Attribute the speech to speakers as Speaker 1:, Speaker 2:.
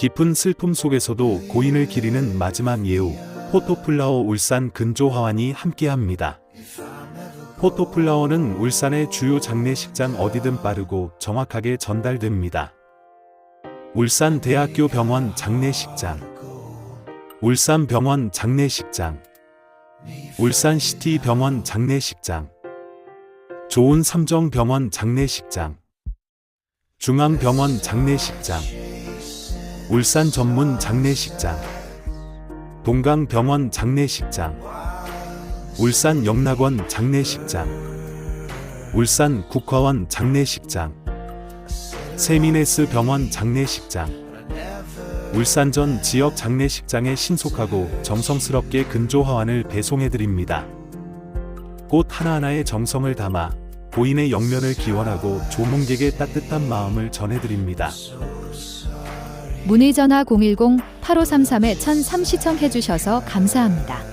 Speaker 1: 깊은 슬픔 속에서도 고인을 기리는 마지막 예우, 포토플라워 울산 근조화환이 함께합니다. 포토플라워는 울산의 주요 장례식장 어디든 빠르고 정확하게 전달됩니다. 울산 대학교 병원 장례식장, 울산 병원 장례식장, 울산시티 병원 장례식장, 좋은 삼정병원 장례식장, 중앙병원 장례식장, 울산 전문 장례식장, 동강병원 장례식장, 울산 영락원 장례식장, 울산 국화원 장례식장, 세미네스 병원 장례식장, 울산전 지역 장례식장에 신속하고 정성스럽게 근조 화환을 배송해드립니다. 꽃 하나하나의 정성을 담아 고인의 영면을 기원하고 조문객의 따뜻한 마음을 전해드립니다.
Speaker 2: 문의 전화 010-8533-1003 시청해 주셔서 감사합니다.